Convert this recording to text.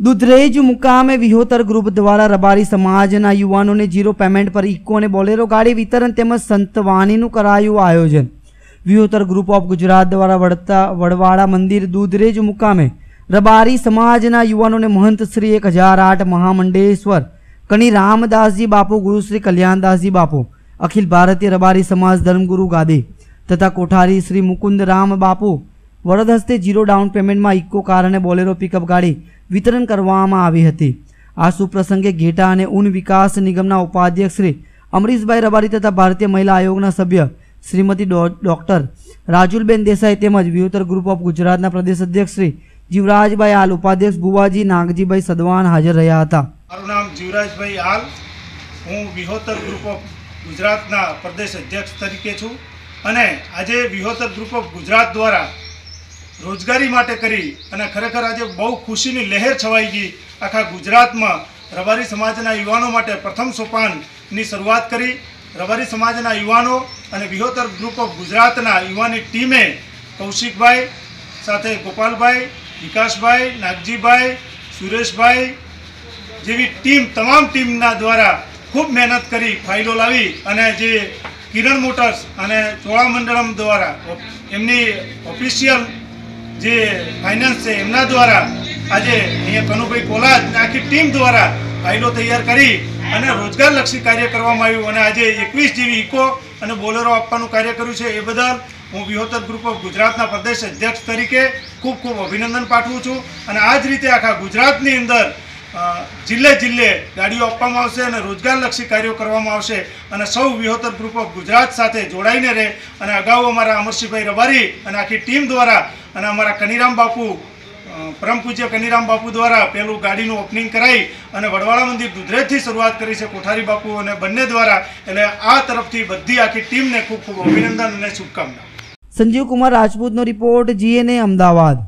દુધરેજ મુકામે વિહોતર ગ્રુપ દ્વારા રબારી સમાજના યુવાનોને જીરો પેમેન્ટ પર ઇકો અને બોલેરો ગાડી વિતરણ તેમજ સંતવાણીનું કરાયું આયોજન. વિહોતર ગ્રુપ ઓફ ગુજરાત દ્વારા વડતા વડવાડા મંદિર દુધરેજ મુકામે રબારી સમાજના યુવાનોને મહંત શ્રી એક હજાર આઠ મહામંડેશ્વર કણી રામદાસજી બાપુ, ગુરુ શ્રી કલ્યાણદાસજી બાપુ, અખિલ ભારતીય રબારી સમાજ ધર્મગુરુ ગાદી તથા કોઠારી શ્રી મુકુંદ રામ બાપુ વરદ હસ્તે જીરો ડાઉન પેમેન્ટમાં ઇકો કાર અને બોલેરો પિકઅપ ગાડી વિતરણ કરવામાં આવી હતી. આ સુપ્રસંગે ઘેટા અને ઊન વિકાસ નિગમના ઉપાધ્યક્ષ શ્રી અમરીશભાઈ રબારી તથા ભારતીય મહિલા આયોગના સભ્ય શ્રીમતી ડોક્ટર રાજુલબેન દેસાઈ તેમજ વ્યુતર ગ્રુપ ઓફ ગુજરાતના પ્રદેશ અધ્યક્ષ શ્રી જીવરાજભાઈ આલ, ઉપાધ્યક્ષ ભુવાજી નાગજીભાઈ સદવાન હાજર રહ્યા હતા. મારું નામ જીવરાજભાઈ હાલ હું વિહોતર ગ્રુપ ઓફ ગુજરાતના પ્રદેશ અધ્યક્ષ તરીકે છું અને આજે વિહોતર ગ્રુપ ઓફ ગુજરાત દ્વારા રોજગારી માટે કરી અને ખરેખર આજે બહુ ખુશીની લહેર છવાઈ ગઈ. આખા ગુજરાતમાં રબારી સમાજના યુવાનો માટે પ્રથમ સોપાનની શરૂઆત કરી. રબારી સમાજના યુવાનો અને વિહોતર ગ્રુપ ઓફ ગુજરાતના યુવાની ટીમે કૌશિકભાઈ, સાથે ગોપાલભાઈ, વિકાસભાઈ, નાગજીભાઈ, સુરેશભાઈ જેવી ટીમ, તમામ ટીમના દ્વારા ખૂબ મહેનત કરી ફાઇલો લાવી અને જે કિરણ મોટર્સ અને ચોળામંડળમ દ્વારા એમની ઓફિશિયલ જે ફાઇનાન્સ છે, એમના દ્વારા આજે અહીંયા કનુભાઈ અને આખી ટીમ દ્વારા ફાઇલો તૈયાર કરી અને રોજગારલક્ષી કાર્ય કરવામાં આવ્યું અને આજે એકવીસ જેવી ઇકો અને બોલેરો આપવાનું કાર્ય કર્યું છે. એ બદલ હું વિહોતર ગ્રુપ ઓફ ગુજરાતના પ્રદેશ અધ્યક્ષ તરીકે ખૂબ ખૂબ અભિનંદન પાઠવું છું અને આ જ રીતે આખા ગુજરાતની અંદર જિલ્લે જિલ્લે ગાડીઓ આપવામાં આવશે અને રોજગારલક્ષી કાર્યો કરવામાં આવશે અને સૌ વિહોતર ગ્રુપ ઓફ ગુજરાત સાથે જોડાઈને રહે અને અગાઉ અમારા અમરસિંહભાઈ રબારી અને આખી ટીમ દ્વારા અને અમારા કનીરામ બાપુ પરમ પૂજ્ય કનીરામ બાપુ દ્વારા પેલું ગાડીનું ઓપનિંગ કરાવી અને વડવાળા મંદિર દુધરેજથી શરૂઆત કરી છે કોઠારી બાપુ અને બંને દ્વારા. એટલે આ તરફથી બધી આખી ટીમને ખૂબ ખૂબ અભિનંદન અને શુભકામના. સંજીવ કુમાર રાજપૂતનો રિપોર્ટ જીએનએ અમદાવાદ.